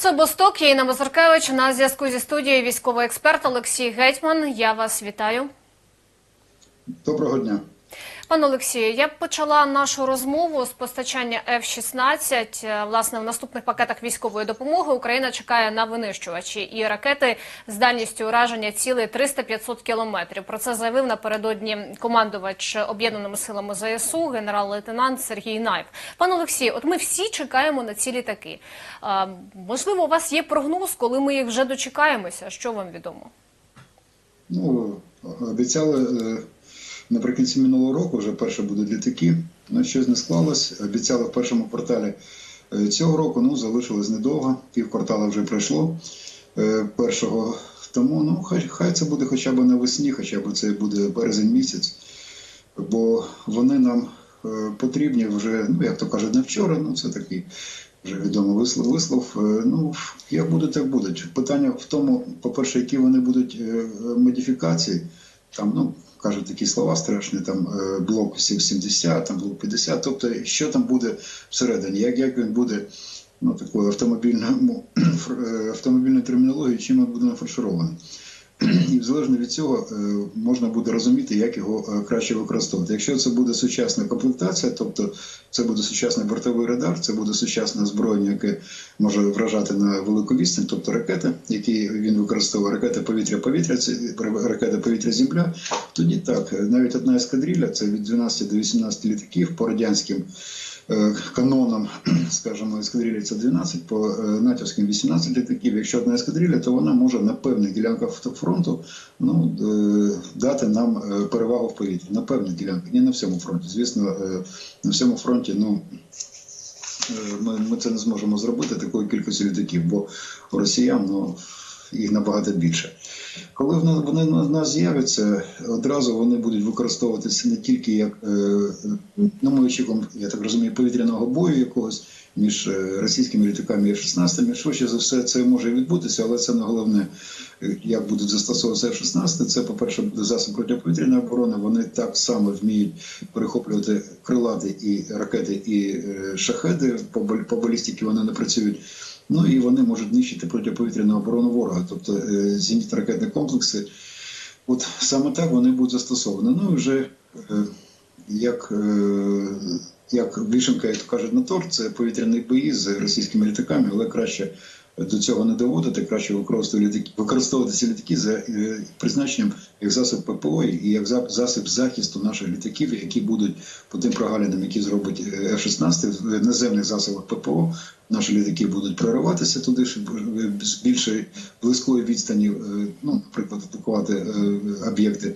Це Босток, я Інна Мазуркевич. На зв'язку зі студією військовий експерт Олексій Гетьман. Я вас вітаю. Доброго дня. Пане Олексію, я почала нашу розмову з постачання F-16. Е, Власне, в наступних пакетах військової допомоги Україна чекає на винищувачі і ракети з дальністю ураження цілей 300-500 кілометрів. Про це заявив напередодні командувач об'єднаними силами ЗСУ, генерал-лейтенант Сергій Найв. Пане Олексію, от ми всі чекаємо на ці літаки. Е, Можливо, у вас є прогноз, коли ми їх вже дочекаємося? Що вам відомо? Ну, обіцяли е, наприкінці минулого року вже перше будуть літаки. Ну, щось не склалось. Обіцяли в першому кварталі е, цього року, ну, залишилось недовго, пів квартала вже пройшло е, першого. Тому ну, хай, хай це буде хоча б навесні, хоча б це буде березень місяць, бо вони нам е, потрібні вже, ну як то кажуть, не вчора, ну це такий вже відомий вислов. вислов. Ну, як буде, так буде. Питання в тому, по-перше, які вони будуть модифікації. Там, ну, кажуть такі слова страшні, там е, блок 70, там блок 50. Тобто, що там буде всередині, як, як він буде ну, такою автомобільною, е, автомобільною термінологією, чим він буде нафарширований. І залежно від цього е, можна буде розуміти, як його е, краще використовувати. Якщо це буде сучасна комплектація, тобто це буде сучасний бортовий радар, це буде сучасне озброєння, яке може вражати на велику відстань, тобто ракети, які він використовує, ракети повітря-повітря, ракети повітря-земля. Тоді так, е, навіть одна ескадрилля, це від 12 до 18 літаків по радянським е, канонам, скажімо, ескадрилля це 12, по е, натівським 18 літаків. Якщо одна ескадрилля, то вона може на певних ділянках фронту ну, е, дати нам перевагу в повітрі. На певних ділянках, не на всьому фронті. Звісно, на всьому фронті, ну. Ми, ми це не зможемо зробити такою кількістю літаків, бо росіян ну, їх набагато більше. Коли вони, на нас з'являться, одразу вони будуть використовуватися не тільки як, е, ну ми очікуємо, я так розумію, повітряного бою якогось між е, російськими літаками і F-16. Швидше за все це може відбутися, але це не головне, е, як будуть застосовуватися F-16. Це, по-перше, буде засіб протиповітряної оборони. Вони так само вміють перехоплювати крилати і ракети, і шахеди по, бал- вони не працюють. Ну і вони можуть нищити протиповітряну оборону ворога, тобто е, зенітно-ракетні комплекси. От саме так вони будуть застосовані. Ну і вже е, як, е, як вишенка, як кажуть, на торт, це повітряні бої з російськими літаками, але краще до цього не доводити, краще використовувати літаки, використовувати ці літаки за призначенням як засіб ППО і як за- засіб захисту наших літаків, які будуть по тим прогалинам, які зробить е, F-16 в наземних засобах ППО. Наші літаки будуть прориватися туди, щоб з більшої близької відстані, е, ну, наприклад, атакувати е, об'єкти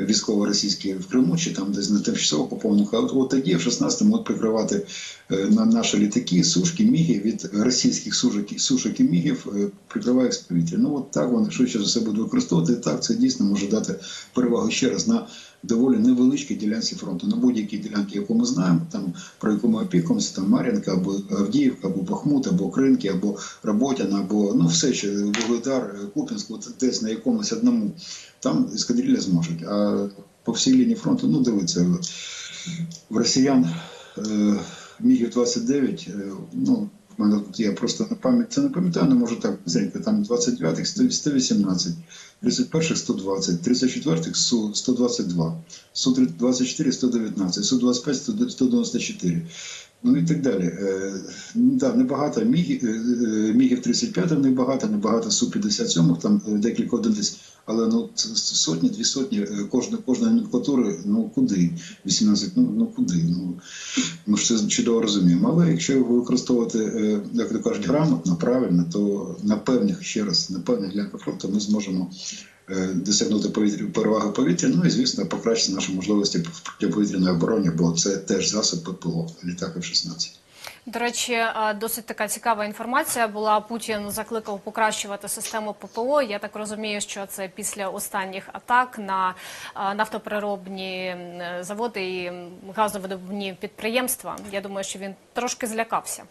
військово-російські в Криму чи там десь на тимчасово окупованих. От, от тоді F-16 можуть прикривати е, на наші літаки, сушки, міги від російських сушок, сушок і мігів, прикриває з повітря. Ну от так вони швидше за все будуть використовувати. І так це дійсно може дати перевагу ще раз на доволі невеличкій ділянці фронту. На будь-якій ділянці, яку ми знаємо, там про яку ми опікуємося, там Мар'їнка, або Авдіївка, або Бахмут, або Кринки, або Роботяна, або ну все ще Вугледар, Купінськ, от десь на якомусь одному. Там ескадрилля зможуть. А по всій лінії фронту, ну дивіться, в росіян е, Мігів 29, е, ну, тут я просто на пам'ять. Це не пам'ятаю, не можу так зрінько, там 29-х 118, 31-х 120, 34-х 122, Су-24 119, Су-25 194. Ну і так далі. Е, ну, да, небагато. Мігів, мігів 35 небагато, небагато Су-57, там е, декілька одиниць, але ну сотні, дві сотні е, кожна, кожної номенклатури, ну куди? 18, ну, ну куди? Ну, ми ж це чудово розуміємо. Але якщо його використовувати, е, як то кажуть, грамотно, правильно, то на певних, ще раз, на певних ділянках фронту ми зможемо е, досягнути повітря, переваги повітря, ну і звісно, покращити наші можливості в протиповітряної обороні, бо це теж засоб ППО, літак F-16. До речі, е, досить така цікава інформація була. Путін закликав покращувати систему ППО. Я так розумію, що це після останніх атак на е, нафтопереробні заводи і газовидобувні підприємства. Я думаю, що він трошки злякався.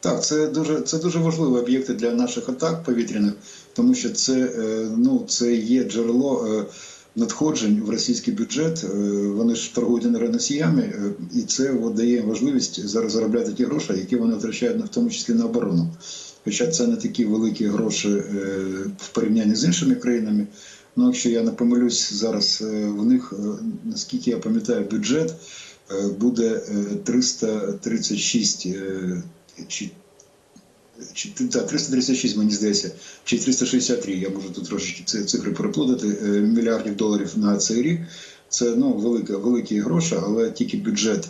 Так, це дуже це дуже важливі об'єкти для наших атак повітряних, тому що це, е, ну, це є джерело надходжень в російський бюджет. Е, Вони ж торгують енергоносіями, е, і це дає можливість зараз заробляти ті гроші, які вони втрачають в тому числі на оборону. Хоча це не такі великі гроші е, в порівнянні з іншими країнами. Ну, якщо я не помилюсь, зараз в них, наскільки я пам'ятаю, бюджет буде е, 336 е, чи та 336, мені здається, чи 363, я можу тут трошечки ці цифри переплутати, е, мільярдів доларів на цей рік. Це ну велика, великі гроші, але тільки бюджет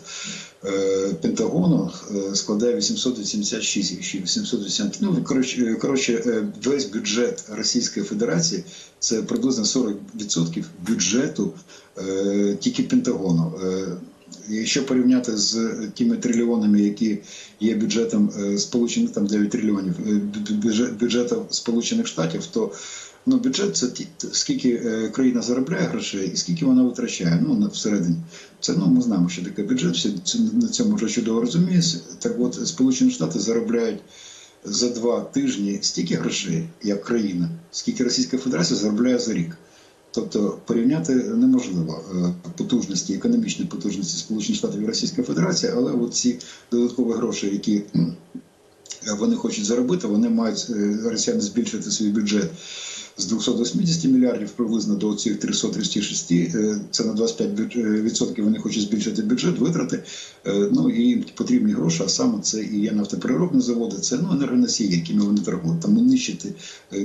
е, Пентагону е, складає 886 чи 880. Ну коротше, е, коротше, весь бюджет Російської Федерації це приблизно 40% бюджету е, тільки Пентагону. Е, Якщо порівняти з тими трильйонами, які є бюджетом е, сполучених там 9 трильйонів е, бю- бюджет, бюджету Сполучених Штатів, то ну бюджет це ті, скільки е, країна заробляє грошей і скільки вона витрачає. Ну всередині. Це ну ми знаємо, що таке бюджет. Всі на цьому вже чудово розуміють. Так от Сполучені Штати заробляють за два тижні стільки грошей, як країна, скільки Російська Федерація заробляє за рік. Тобто порівняти неможливо е, потужності, економічні потужності Сполучених Штатів і Російської Федерації, але от ці додаткові гроші, які вони хочуть заробити, вони мають е, росіяни збільшити свій бюджет з 280 мільярдів приблизно до цих 336, е, це на 25 бюдж- е, відсотків вони хочуть збільшити бюджет, витрати. Е, Ну і їм потрібні гроші, а саме це і є нафтопереробні заводи, це ну енергоносії, якими вони торгують. Тому нищити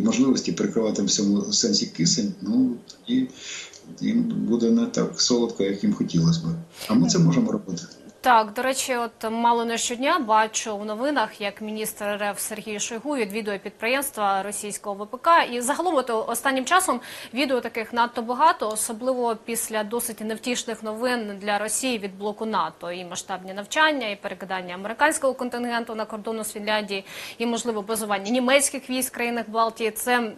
можливості перекривати в цьому сенсі кисень. Ну тоді їм буде не так солодко, як їм хотілося б. А ми це можемо робити. Так, до речі, от мало не щодня бачу в новинах, як міністр РФ Сергій Шойгу відвідує підприємства російського ВПК. І загалом от останнім часом відео таких надто багато, особливо після досить невтішних новин для Росії від блоку НАТО. І масштабні навчання, і перекидання американського контингенту на кордону з Фінляндії, і можливо базування німецьких військ в країнах Балтії. Це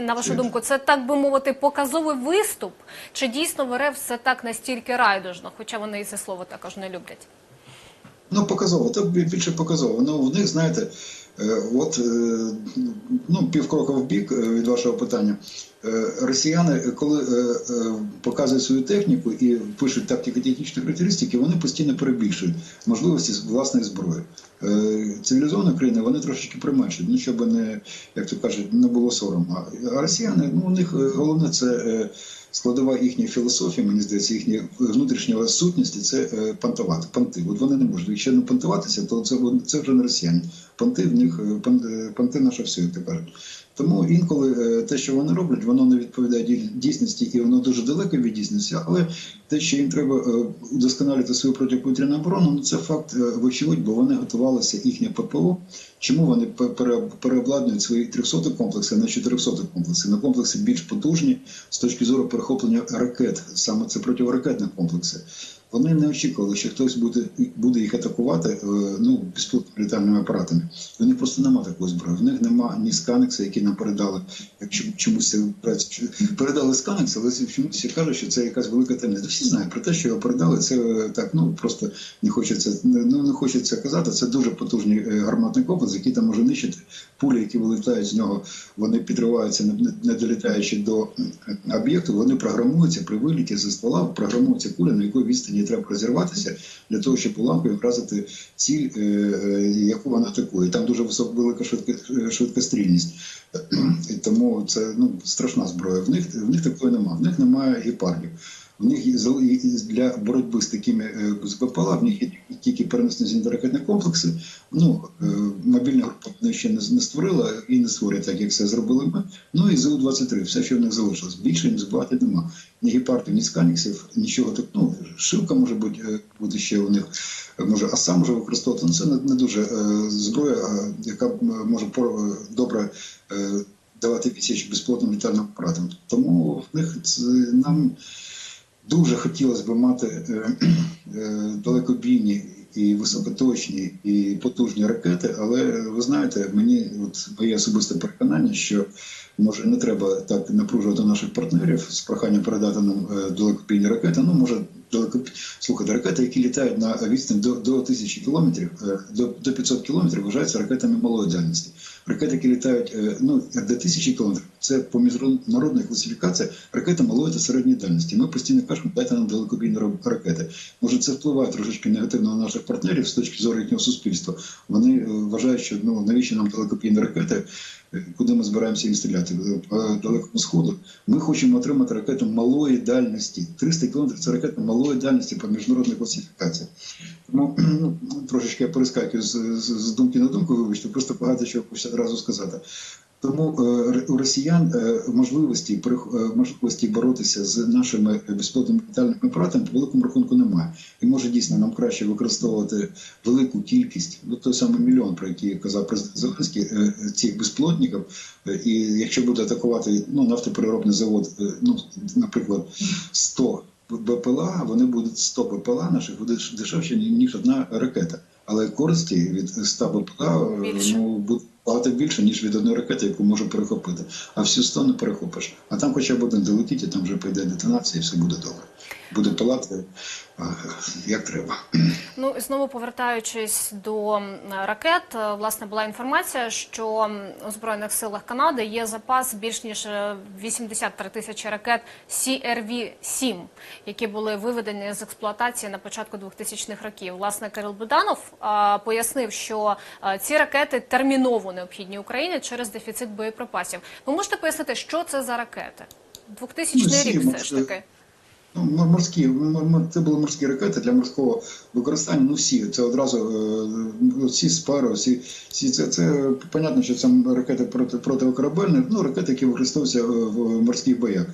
на вашу думку, це так би мовити, показовий виступ? Чи дійсно в РФ все так настільки райдужно? Хоча вони і це слово також не люблять. Ну, показово, це більше показово. Ну, в них, знаєте, е, от е, ну, півкрока в бік е, від вашого питання. Росіяни, коли показують свою техніку і пишуть тактико-технічні характеристики, вони постійно перебільшують можливості власної зброї. Цивілізовані країни вони трошечки применшують, ну щоб не, як то кажуть, не було сорому. А- росіяни, ну у них головне це. Складова їхньої філософії, мені здається, їхньої внутрішньої сутності це е, пантувати. Панти. От вони не можуть. Якщо не пантуватися, то це, це вже не росіяни. Панти в них е, е, панти наше все, кажуть. Тому інколи е, те, що вони роблять, воно не відповідає дійсності і воно дуже далеко від дійсності. Але те, що їм треба е, удосконалити свою протиповітряну оборону, ну це факт е, вочевидь, бо вони готувалися їхнє ППО. Чому вони переобладнують свої 300 комплекси на 400 комплекси? На комплекси більш потужні з точки зору перехоплення ракет, саме це противоракетні комплекси. Вони не очікували, що хтось буде, буде їх атакувати е, ну, безпілотними літальними апаратами. У них просто немає такої зброї. В них немає ні сканекса, які нам передали. Як чому- чомусь передали сканекс, але чомусь кажуть, що це якась велика таємниця. Всі знають про те, що його передали. Це е, так, ну просто не хочеться, ну не хочеться казати. Це дуже потужний е, гарматний комплекс, який там може нищити. Пулі, які вилітають з нього, вони підриваються, не- долітаючи до е, об'єкту. Вони програмуються при виліті зі ствола, програмуються куля, на якої відстані треба розірватися для того, щоб уламкою вразити ціль, е, е, яку вона атакує. Там дуже висока велика швидка, швидкострільність. Тому це ну страшна зброя. В них в них такої немає. В них немає гепардів. В них для боротьби з такими е, з БПЛА, в них є тільки перенесені зенітно-ракетні комплекси. Ну е, мобільна група вони ще не, створила і не створює так, як це зробили ми. Ну і ЗУ-23, все, що в них залишилось. Більше їм збагати нема. Ні гепардів, ні сканіксів, нічого так. Ну шилка може бути, е, бути ще у них. Може, а сам може використовувати. Ну, це не, не дуже зброя, яка може добре давати відсіч безплотним літальним апаратам. Тому в них це, нам дуже хотілося б мати е, е, далекобійні і високоточні і потужні ракети, але ви знаєте, мені от моє особисте переконання, що може не треба так напружувати наших партнерів з проханням передати нам е, далекобійні ракети. Ну може далеко. Слухайте, ракети, які літають на відстань до, до 1000 кілометрів, е, до, до 500 кілометрів, вважаються ракетами малої дальності. Ракети, літають е, ну, до 1000 кілометрів, це по міжнародних класифікаціях ракети малої та середньої дальності. Ми постійно кажемо, дайте нам далекобійні ракети. Може, це впливає трошечки негативно на наших партнерів з точки зору їхнього суспільства. Вони е, вважають, що ну навіщо нам далекобійні ракети, е, куди ми збираємося їм стріляти Е, по далекому сходу. Ми хочемо отримати ракету малої дальності. 300 кілометрів це ракета малої дальності по міжнародній класифікації. Тому ну, трошечки я перескакую з, з, з думки на думку, вибачте, просто багато чого одразу сказати. Тому е, у росіян е, можливості е, можливості боротися з нашими безпілотними літальними апаратами по великому рахунку немає. І може дійсно нам краще використовувати велику кількість, ну той самий мільйон, про який казав президент Зеленський, цих безпілотників. Е, І якщо буде атакувати ну, нафтопереробний завод, ну наприклад, 100 БПЛА, вони будуть 100 БПЛА наших буде дешевше ніж одна ракета. Але користі від 100 БПЛА ну буде багато більше, ніж від одної ракети, яку може перехопити. А всю 100 не перехопиш. А там хоча б один долетить, і там вже прийде детонація, і все буде добре. Буде палати як треба. Ну і знову повертаючись до ракет, е, власне була інформація, що у збройних силах Канади є запас більш ніж е, 83 тисячі ракет CRV-7, які були виведені з експлуатації на початку 2000-х років. Власне Кирил Буданов пояснив, що е, ці ракети терміново необхідні Україні через дефіцит боєприпасів. Ви можете пояснити, що це за ракети? 2000 Ну, рік все ж таки. Ну, мор- морські, мор- мор- це були морські ракети для морського використання. Ну всі це одразу е, ну, всі спари, всі, всі це, це понятно, що це ракети проти протикорабельні, ну ракети, які використовуються е, в морських боях.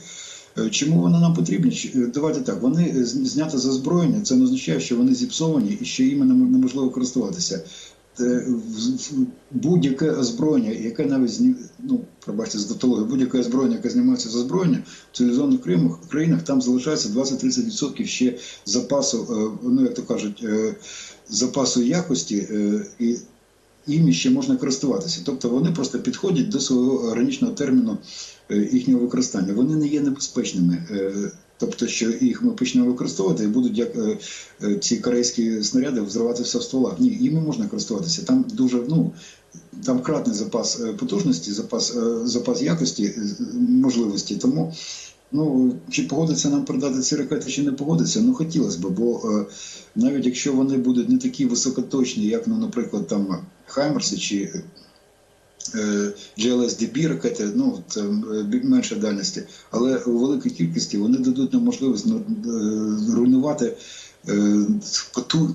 Е, Чому вони нам потрібні? Давайте так. Вони з- зняті з озброєння. Це не означає, що вони зіпсовані і що іми неможливо користуватися. В- Будь-яке озброєння, яке навіть зні... ну, пробачте з дотології, будь-яке озброєння, яке знімається з озброєння, в цивілізованих країнах, там залишається 20-30% ще запасу, е, ну як то кажуть, е, запасу якості, е, і іми ще можна користуватися. Тобто вони просто підходять до свого граничного терміну е, їхнього використання. Вони не є небезпечними. Тобто, що їх ми почнемо використовувати і будуть як е, е, ці корейські снаряди взриватися в стволах. Ні, іми можна користуватися. Там дуже ну там кратний запас е, потужності, запас, запас якості, можливості. Тому ну чи погодиться нам продати ці ракети, чи не погодиться, ну хотілося б, бо навіть якщо вони будуть не такі високоточні, як, ну, наприклад, там Хаймерси чи е, GLSDB ракети, ну це е, менше дальності, але у великій кількості вони дадуть нам можливість ну, е, руйнувати. е,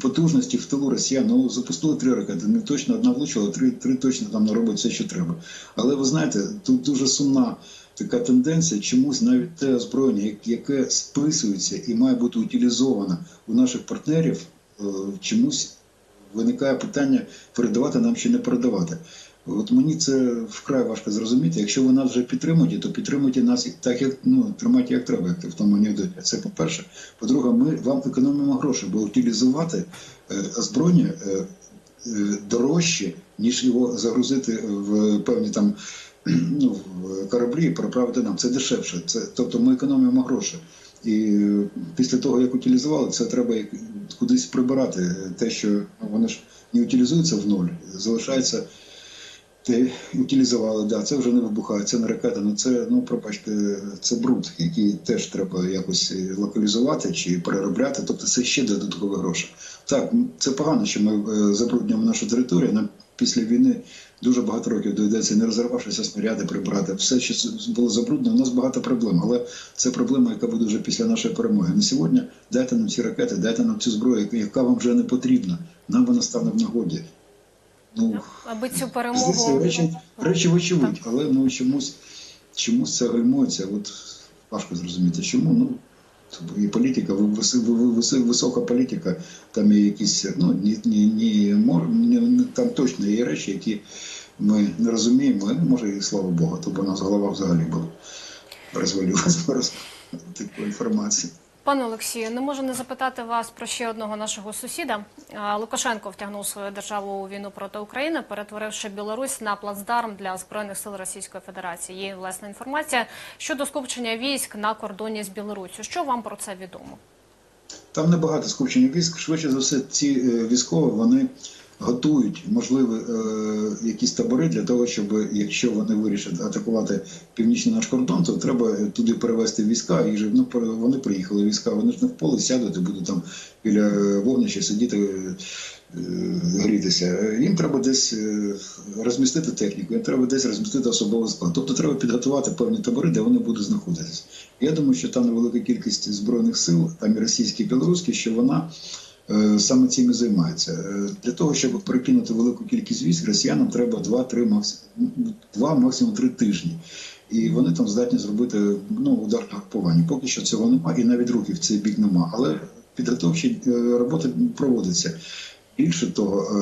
Потужності в тилу росіян ну запустили три ракети. Не точно одна влучила, три, три точно там наробить все, що треба. Але ви знаєте, тут дуже сумна така тенденція, чомусь навіть те озброєння, яке списується і має бути утилізовано у наших партнерів, е, чомусь виникає питання передавати нам чи не передавати. От мені це вкрай важко зрозуміти. Якщо ви нас вже підтримуєте, то підтримуйте нас так, як ну тримайте як треба, як в тому анекдоті. Це по-перше. По-друге, ми вам економимо гроші, бо утилізувати е, озброєння е, е, дорожче, ніж його загрузити в певні там ну, в кораблі і переправити нам. Це дешевше. Це тобто ми економимо гроші. І е, після того, як утилізували, це треба кудись прибирати. Те, що ну, вони ж не утилізуються в ноль, залишається те, утилізували, да, це вже не вибухає, це не ракета, ну це, ну пробачте, це бруд, який теж треба якось е, локалізувати чи переробляти, тобто це ще додаткові гроші. Так, це погано, що ми е, забруднюємо нашу територію. Нам після війни дуже багато років доведеться не розірвавшися снаряди прибрати. Все, що було забруднено, у нас багато проблем. Але це проблема, яка буде вже після нашої перемоги. На сьогодні дайте нам ці ракети, дайте нам цю зброю, яка вам вже не потрібна. Нам вона стане в нагоді. Ну, Аби цю перемогу речі, речі вочевидь, але ну чомусь, чомусь це гальмується. От важко зрозуміти, чому. Ну, тобто і політика, вис- вис- вис- висока політика, там є якісь, ну, ні, ні, ні, мор, ні, там точно є речі, які ми не розуміємо, і, може, і слава Богу, то б у нас голова взагалі була розвалилась зараз таку інформацію. Пане Олексію, не можу не запитати вас про ще одного нашого сусіда. Лукашенко втягнув свою державу у війну проти України, перетворивши Білорусь на плацдарм для збройних сил Російської Федерації. Є власна інформація щодо скупчення військ на кордоні з Білоруссю. Що вам про це відомо? Там небагато скупчення військ. Швидше за все, ці е, військові вони готують можливі е, якісь табори для того, щоб якщо вони вирішать атакувати північний наш кордон, то треба туди перевести війська. І ну вони приїхали війська. Вони ж не в полі сядуть і будуть там біля е, вогнища сидіти. е, Грітися. Їм треба десь розмістити техніку, їм треба десь розмістити особовий склад. Тобто треба підготувати певні табори, де вони будуть знаходитися. Я думаю, що там невелика кількість збройних сил, там і російські, і білоруські, що вона саме цим і займається. Е, Для того, щоб перекинути велику кількість військ, росіянам треба 2-3 максимум 2, максимум 3 тижні. І вони там здатні зробити ну, ударне групування. Поки що цього немає, і навіть рухів в цей бік нема. Але підготовчі е, роботи проводяться. Більше того, е,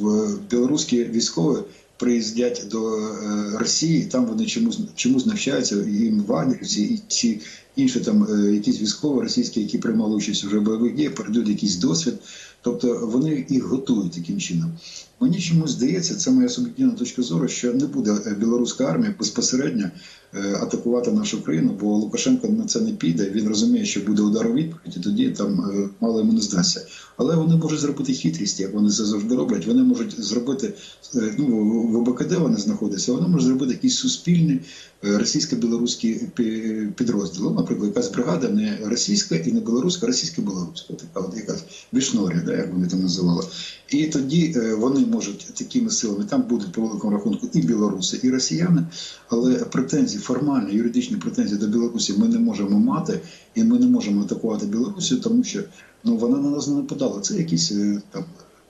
в білоруські військові приїздять до е, Росії, там вони чомусь чомусь навчаються, їм вагнерівці і ці інші там е, якісь військові російські, які приймали участь уже в бойових діях, передають якийсь досвід. Тобто вони їх готують таким чином. Мені чомусь здається, це моя суб'єктивна точка зору, що не буде е, білоруська армія безпосередньо атакувати нашу країну, бо Лукашенко на це не піде. Він розуміє, що буде удар у відповідь, тоді там е, мало йому не здасться. Але вони можуть зробити хитрість, як вони це завжди роблять. Вони можуть зробити е, ну в ОБКД вони знаходяться. Вони можуть зробити якийсь суспільний е, російсько-білоруський пі- підрозділ. Ну, Наприклад, якась бригада не російська і не білоруська, російсько-білоруська, така от якась вішнорія, да, як вони там називали. І тоді е, вони можуть такими силами, там будуть по великому рахунку і білоруси, і росіяни, але претензії, формальні, юридичні претензії до Білорусі ми не можемо мати, і ми не можемо атакувати Білорусію, тому що ну вона на нас не нападала. Це якісь е, там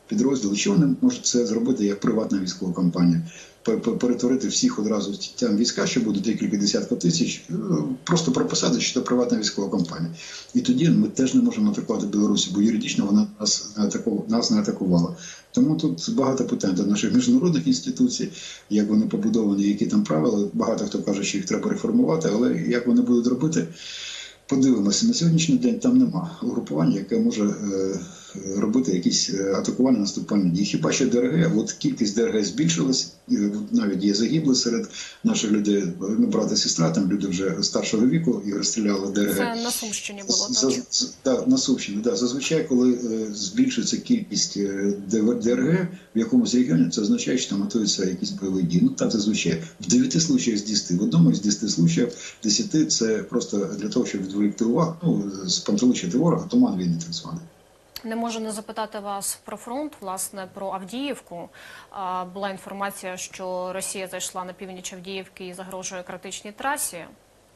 підрозділи. Що вони можуть це зробити як приватна військова компанія? Пер- пер- Перетворити всіх одразу там війська, що буде декілька десятків тисяч, е, просто прописати, що це приватна військова компанія. І тоді ми теж не можемо атакувати Білорусі, бо юридично вона нас не атакувала, нас не атакувала. Тому тут багато питань до наших міжнародних інституцій, як вони побудовані, які там правила. Багато хто каже, що їх треба реформувати, але як вони будуть робити, подивимося. На сьогоднішній день там нема угрупування, яке може е, робити якісь е, атакувальні наступальні дії. Хіба що ДРГ, от кількість ДРГ збільшилась, навіть є загибли серед наших людей. Ну, брат і сестра, там люди вже старшого віку і розстріляли ДРГ. Це на Сумщині було так. з- да, на Сумщині, да. Зазвичай, коли е, збільшується кількість е, ДРГ в якомусь регіоні, це означає, що там готуються якісь бойові дії. Ну так зазвичай. В 9 случаях з 10. В одному з 10 случаїв 10 це просто для того, щоб відволікти увагу, ну, спантеличити ворога, туман війни так званий. Не можу не запитати вас про фронт, власне, про Авдіївку. Була інформація, що Росія зайшла на північ Авдіївки і загрожує критичній трасі.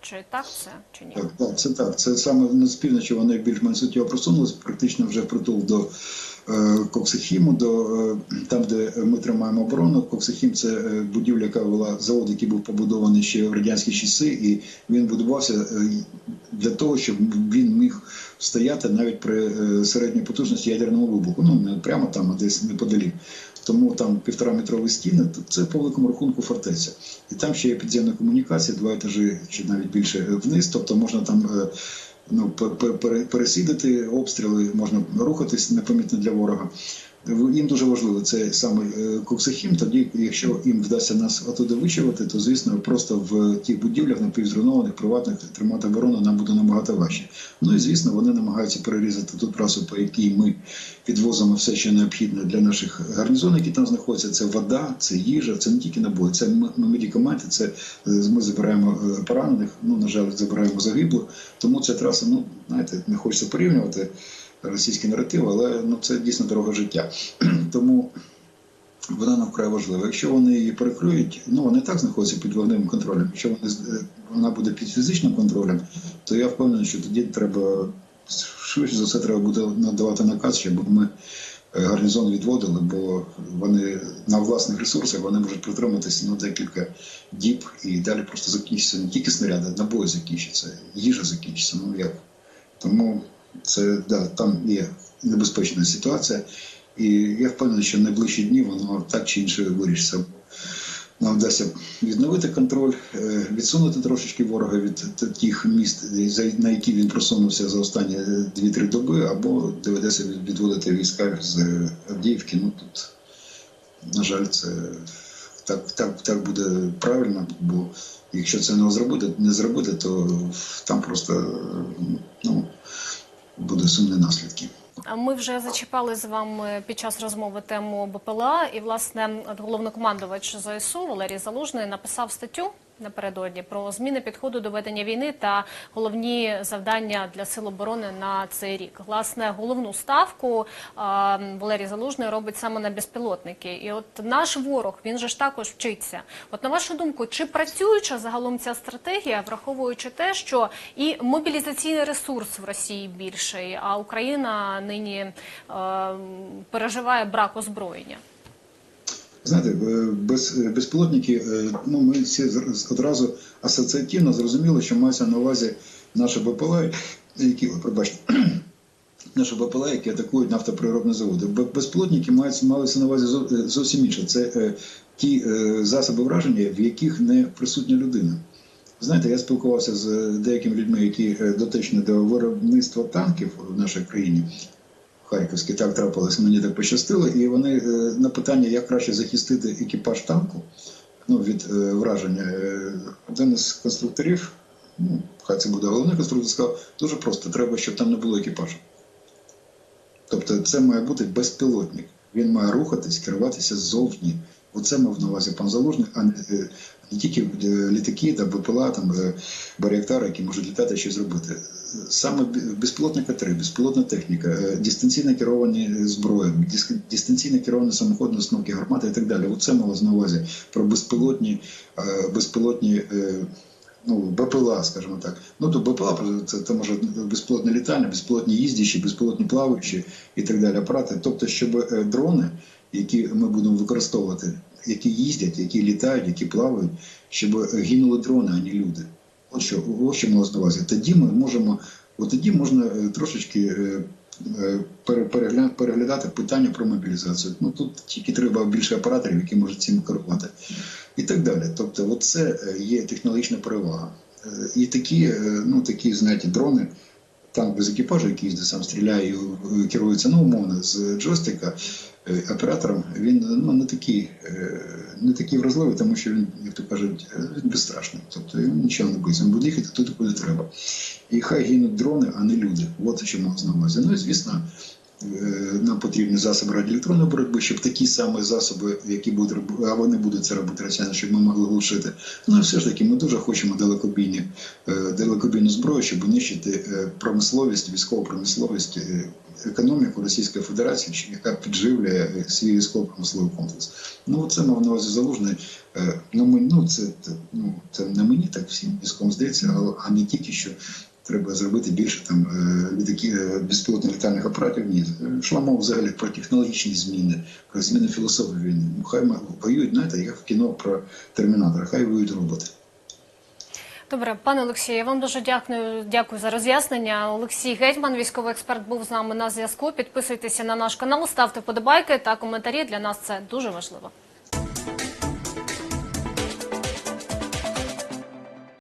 Чи так це, чи ні? Так, так, це так. Це саме з півночі вони більш-менш суттєво просунулися, практично вже притул до е, Коксихіму, до е, там, де ми тримаємо оборону. Коксихім це е, будівля, яка була завод, який був побудований ще в радянські часи, і він будувався е, для того, щоб він міг стояти навіть при е, середній потужності ядерного вибуху. Ну не прямо там, а десь неподалік. Тому там півтора метрові стіни, то це по великому рахунку фортеця. І там ще є підземна комунікація, два етажі чи навіть більше е, вниз. Тобто можна там е, ну, пер- пер- пере- пересідати обстріли, можна рухатись непомітно для ворога. Їм дуже важливо це саме е, Коксахім. Тоді, якщо їм вдасться нас отуди вичавити, то звісно просто в тих будівлях напівзруйнованих, приватних тримати оборону нам буде набагато важче. Ну і звісно, вони намагаються перерізати ту трасу, по якій ми підвозимо все, що необхідне для наших гарнізонів, які там знаходяться. Це вода, це їжа, це не тільки набої, це медикаменти. Це е, ми забираємо е, поранених. Ну на жаль, забираємо загиблих. Тому ця траса, ну знаєте, не хочеться порівнювати російський наратив, але ну це дійсно дорога життя. Тому вона нам вкрай важлива. Якщо вони її перекриють, ну вони так знаходяться під вогневим контролем. Якщо вони е, вона буде під фізичним контролем, то я впевнений, що тоді треба швидше за все треба буде надавати наказ, щоб ми е, гарнізон відводили, бо вони на власних ресурсах вони можуть протриматися ну, декілька діб і далі просто закінчиться не тільки снаряди, набої закінчаться, їжа закінчиться. Ну як тому це да, там є небезпечна ситуація. І я впевнений, що в найближчі дні воно так чи інше вирішиться. Нам вдасться відновити контроль, е, відсунути трошечки ворога від тих міст, на які він просунувся за останні е, 2-3 доби, або доведеться відводити війська з е, Авдіївки. Ну тут, на жаль, це так, так, так буде правильно, бо якщо це не зробити, не зробити, то там просто е, ну, буде сумні наслідки. Ми вже зачіпали з вами під час розмови тему БПЛА, і власне головнокомандувач ЗСУ Валерій Залужний написав статтю напередодні про зміни підходу до ведення війни та головні завдання для сил оборони на цей рік. Власне, головну ставку а, Валерій Залужний робить саме на безпілотники. І от наш ворог він же ж також вчиться. От на вашу думку, чи працююча загалом ця стратегія, враховуючи те, що і мобілізаційний ресурс в Росії більший, а Україна нині е, переживає брак озброєння? Знаєте, е, без, е, безпілотники, е, ну ми всі одразу асоціативно зрозуміли, що мається на увазі наші БПЛА, які, пробачте, наші БПЛА, які атакують нафтоприробні заводи. Безпілотники мають малися на увазі зовсім інше. Це е, ті е, засоби враження, в яких не присутня людина. Знаєте, я спілкувався з деякими людьми, які дотичні до виробництва танків в нашій країні. Харківський так трапилось, мені так пощастило, і вони е, на питання, як краще захистити екіпаж танку ну, від е, враження, е, один із конструкторів, ну, хай це буде головний конструктор, сказав, дуже просто, треба, щоб там не було екіпажу. Тобто це має бути безпілотник. Він має рухатись, керуватися ззовні. Оце мав на увазі пан Залужний, а не, не тільки е, літаки та БПЛА, там е, баріактари, які можуть літати щось зробити. Саме безпілотника 3, безпілотна техніка, дистанційно керовані зброї, дистанційно керовані самоходні установки, гармати і так далі. Оце мало на увазі про безпілотні, е, безпілотні ну, БПЛА, скажімо так. Ну, то БПЛА це, це може безпілотне літання, безпілотні їздячі, безпілотні плаваючі і так далі апарати. Тобто, щоб дрони, які ми будемо використовувати, які їздять, які літають, які плавають, щоб гинули дрони, а не люди. От що, ось що на увазі. Тоді ми можемо, от тоді можна е, трошечки е, е, пере- перегля- переглядати питання про мобілізацію. Ну тут тільки треба більше операторів, які можуть цим керувати. І так далі. Тобто, от це є технологічна перевага. І такі, ну такі, знаєте, дрони, танк без екіпажу, який сам стріляє і керується ну, умовно з джойстика, оператором він ну, не такий, е, не такий вразливий, тому що він, як то кажуть, е, він безстрашний. Тобто він нічого не боїться, він буде їхати туди, куди треба. І хай гинуть дрони, а не люди. От що мав на увазі. Ну і звісно. Е, Нам потрібні засоби радіоелектронної боротьби, щоб такі самі засоби, які будуть а вони будуть це робити росіяни, щоб ми могли глушити. Ну і все ж таки, ми дуже хочемо далекобійні, е, далекобійну зброю, щоб нищити е, промисловість, військову промисловість, економіку Російської Федерації, яка підживлює свій військово-промисловий комплекс. Ну це мав на увазі залужний. Ну, ми, ну це, ну, це не мені так всім військовим здається, а не тільки що. Треба зробити більше там е, літаки е, безпілотних літальних апаратів. Ні, йшла мова взагалі про технологічні зміни, про зміни філософії війни. Ну, хай воюють, знаєте, як в кіно про термінатора, хай воюють роботи. Добре, пане Олексію, я вам дуже дякую, дякую за роз'яснення. Олексій Гетьман, військовий експерт, був з нами на зв'язку. Підписуйтеся на наш канал, ставте вподобайки та коментарі. Для нас це дуже важливо.